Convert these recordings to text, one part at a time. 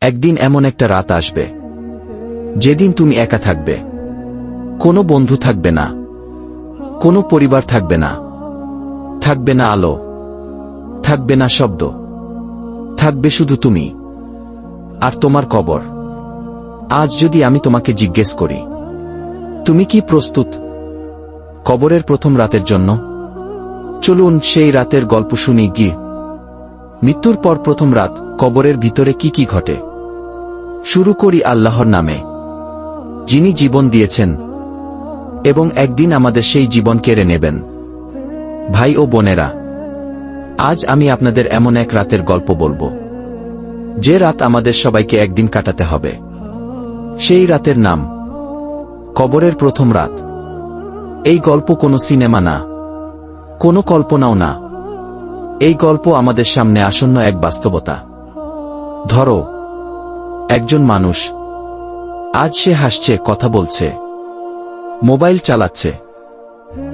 একদিন এমন একটা রাত আসবে। যেদিন তুমি একা থাকবে। কোনো বন্ধু থাকবে না। কোনো পরিবার থাকবে না। থাকবে না আলো। থাকবে না শব্দ। থাকবে শুধু তুমি। আর তোমার কবর। আজ যদি আমি তোমাকে জিজ্ঞেস করি, তুমি কি প্রস্তুত কবরের প্রথম রাতের জন্য? চলুন সেই রাতের গল্প শুনি গিয়ে। মৃত্যুর পর প্রথম রাত কবরের ভিতরে কি কি ঘটে? শুরু করি আল্লাহর নামে। যিনি জীবন দিয়েছেন এবং একদিন আমাদের সেই জীবন কেড়ে নেবেন। ভাই ও বোনেরা, আজ আমি আপনাদের এমন এক রাতের গল্প বলব। যে রাত আমাদের সবাইকে একদিন কাটাতে হবে। সেই রাতের নাম, কবরের প্রথম রাত। এই গল্প কোনো সিনেমা না, কোনো কল্পনাও না। এই গল্প আমাদের সামনে আসন্ন এক বাস্তবতা। ধরো একজন মানুষ। আজ সে হাসছে, কথা বলছে। মোবাইল চালাচ্ছে।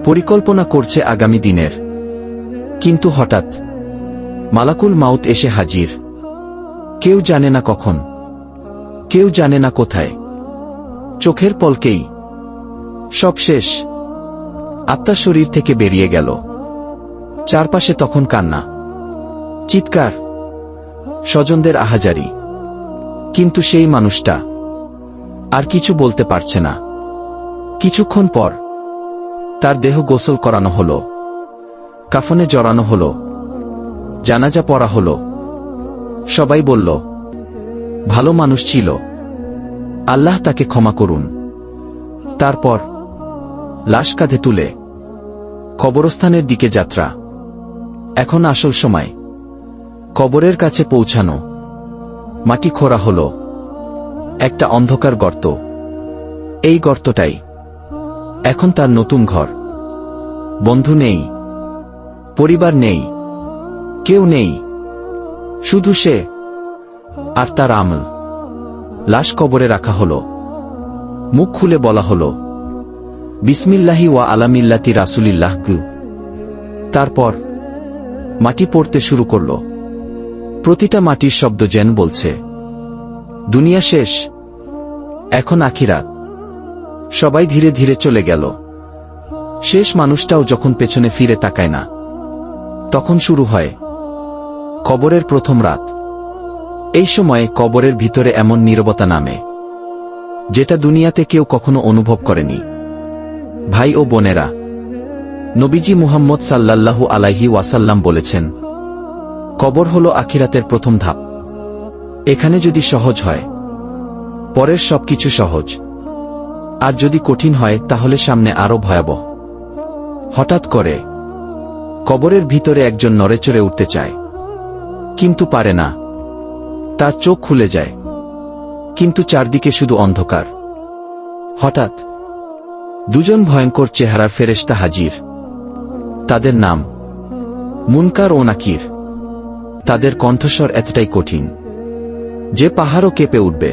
পরিকল্পনা করছে আগামী দিনের। কিন্তু হঠাৎ মালাকুল মাউত এসে হাজির। কেউ জানে না কখন। কেউ জানে না কোথায়। চোখের পলকেই। সব শেষ। আত্মা শরীর থেকে বেরিয়ে গেল। চারপাশে তখন কান্না। চিৎকার। স্বজনদের আহাজারি। কিন্তু সেই মানুষটা আর কিছু বলতে পারছে না। কিছুক্ষণ পর তার দেহ গোসল করানো হল। কাফনে জড়ানো হল। জানাজা পড়া হল। সবাই বলল, ভালো মানুষ ছিল। আল্লাহ তাকে ক্ষমা করুন। তারপর লাশ কাঁধে তুলে কবরস্থানের দিকে যাত্রা। এখন আসল সময়। কবরের কাছে পৌঁছানো। মাটি খোঁড়া হল। একটা অন্ধকার গর্ত। এই গর্তটাই। এখন তার নতুন ঘর। বন্ধু নেই। পরিবার নেই। কেউ নেই। শুধু সে আর তার আমল। লাশ কবরে রাখা হল। মুখ খুলে বলা হল, বিসমিল্লাহি ওয়া আলামিল্লাতি রাসুলিল্লাহ। তারপর মাটি পড়তে শুরু করল। প্রতিটা মাটির শব্দ যেন বলছে, দুনিয়া শেষ, এখন আখিরাত। সবাই ধীরে ধীরে চলে গেল। শেষ মানুষটাও যখন পেছনে ফিরে তাকায় না, তখন শুরু হয় কবরের প্রথম রাত। এই সময়ে কবরের ভিতরে এমন নীরবতা নামে, যেটা দুনিয়াতে কেউ কখনো অনুভব করেনি। ভাই ও বোনেরা, নবীজি মুহাম্মদ সাল্লাল্লাহু আলাইহি ওয়াসাল্লাম বলেছেন কবর হল আখিরাতের প্রথম ধাপ। এখানে যদি সহজ হয়, পরের সবকিছু সহজ। আর যদি কঠিন হয়, তাহলে সামনে আরও ভয়াবহ। হঠাৎ করে, কবরের ভিতরে একজন নড়েচড়ে উঠতে চায়। কিন্তু পারে না। তার চোখ খুলে যায়। কিন্তু চারদিকে শুধু অন্ধকার। হঠাৎ, দুজন ভয়ঙ্কর চেহারার ফেরেশতা হাজির। তাদের নাম মুনকার ও নাকির। তাদের কণ্ঠস্বর এতটাই কঠিন যে পাহাড়ও কেঁপে উঠবে।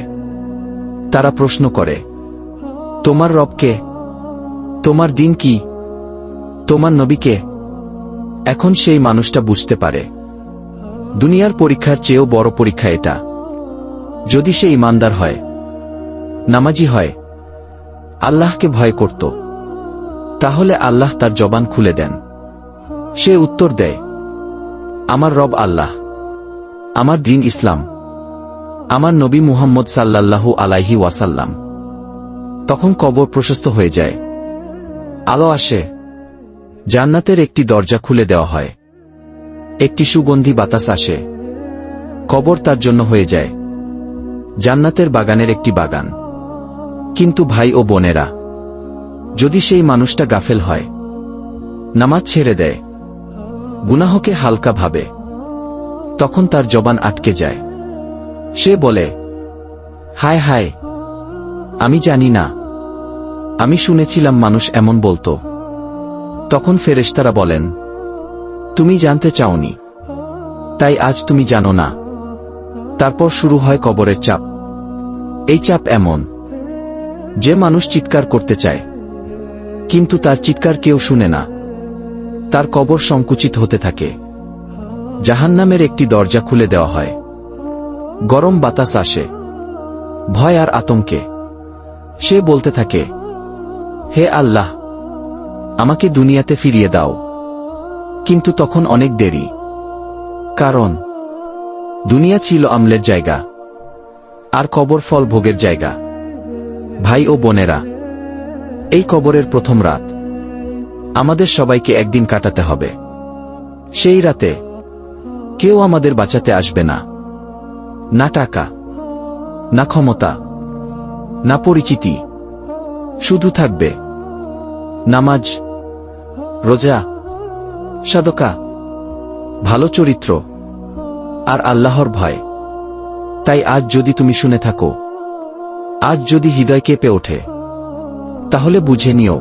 তারা প্রশ্ন করে, তোমার রবকে তোমার দিন কি? তোমার নবীকে এখন সেই মানুষটা বুঝতে পারে। দুনিয়ার পরীক্ষার চেয়েও বড় পরীক্ষা এটা। যদি সে ইমানদার হয়, নামাজি হয়, আল্লাহকে ভয় করত, তাহলে আল্লাহ তার জবান খুলে দেন। সে উত্তর দেয়, আমার রব আল্লাহ। আমার দিন ইসলাম। আমার নবী মুহাম্মদ সাল্লাল্লাহু আলাইহি ওয়াসাল্লাম। তখন কবর প্রশস্ত হয়ে যায়। আলো আসে। জান্নাতের একটি দরজা খুলে দেওয়া হয়। একটি সুগন্ধি বাতাস আসে। কবর তার জন্য হয়ে যায়। জান্নাতের বাগানের একটি বাগান। কিন্তু ভাই ও বোনেরা, যদি সেই মানুষটা গাফেল হয়, নামাজ ছেড়ে দেয়, গুনাহকে হালকা ভাবে। তখন তার জবান আটকে যায়। সে বলে, হায় হায়, আমি জানি না। আমি শুনেছিলাম মানুষ এমন বলতো। তখন ফেরেশতারা বলেন, তুমি জানতে চাওনি। তাই আজ তুমি জানো না। তারপর শুরু হয় কবরের চাপ। এই চাপ এমন, যে মানুষ চিৎকার করতে চায়। কিন্তু তার চিৎকার কেউ শুনে না। তার কবর সংকুচিত হতে থাকে। জাহান্নামের একটি দরজা খুলে দেওয়া হয়। গরম বাতাস আসে। ভয় আর আতঙ্কে। সে বলতে থাকে, হে আল্লাহ, আমাকে দুনিয়াতে ফিরিয়ে দাও। কিন্তু তখন অনেক দেরি। কারণ, দুনিয়া ছিল আমলের জায়গা, আর কবর ফল ভোগের জায়গা। ভাই ও বোনেরা, এই কবরের প্রথম রাত। আমাদের সবাইকে একদিন কাটাতে হবে। সেই রাতে কেউ আমাদের বাঁচাতে আসবে না। না টাকা, না ক্ষমতা, না পরিচিতি, শুধু থাকবে নামাজ, রোজা, সাদকা, ভালো চরিত্র আর আল্লাহর ভয়। তাই আজ যদি তুমি শুনে থাকো, আজ যদি হৃদয় কেঁপে ওঠে, তাহলে বুঝে নিও,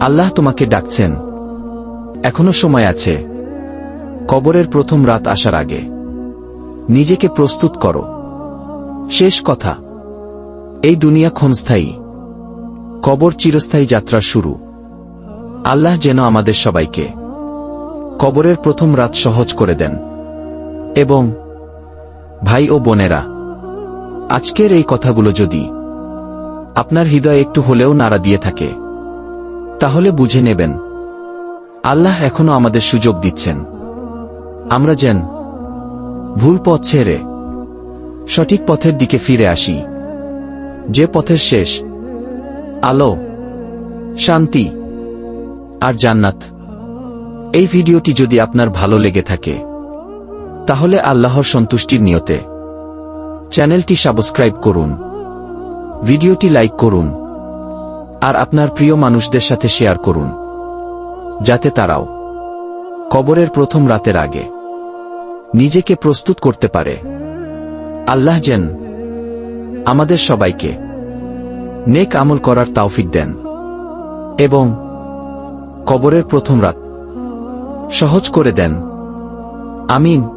আল্লাহ তোমাকে ডাকছেন। এখনও সময় আছে। কবরের প্রথম রাত আসার আগে। নিজেকে প্রস্তুত করো। শেষ কথা, এই দুনিয়া ক্ষণস্থায়ী। কবর চিরস্থায়ী যাত্রা শুরু। আল্লাহ যেন আমাদের সবাইকে কবরের প্রথম রাত সহজ করে দেন। এবং, ভাই ও বোনেরা, আজকের এই কথাগুলো যদি আপনার হৃদয়ে একটু হলেও নাড়া দিয়ে থাকে, তাহলে বুঝে নেবেন, আল্লাহ এখনও আমাদের সুযোগ দিচ্ছেন। আমরা যেন ভুল পথ ছেড়ে সঠিক পথের দিকে ফিরে আসি। যে পথের শেষ, আলো, শান্তি আর জান্নাত। এই ভিডিওটি যদি আপনার ভালো লেগে থাকে, তাহলে আল্লাহর সন্তুষ্টির নিয়তে চ্যানেলটি সাবস্ক্রাইব করুন, ভিডিওটি লাইক করুন, আর আপনার প্রিয় মানুষদের সাথে শেয়ার করুন, যাতে তারাও কবরের প্রথম রাতের আগে নিজেকে প্রস্তুত করতে পারে। আল্লাহ যেন আমাদের সবাইকে নেক আমল করার তাওফিক দেন এবং কবরের প্রথম রাত সহজ করে দেন। আমিন।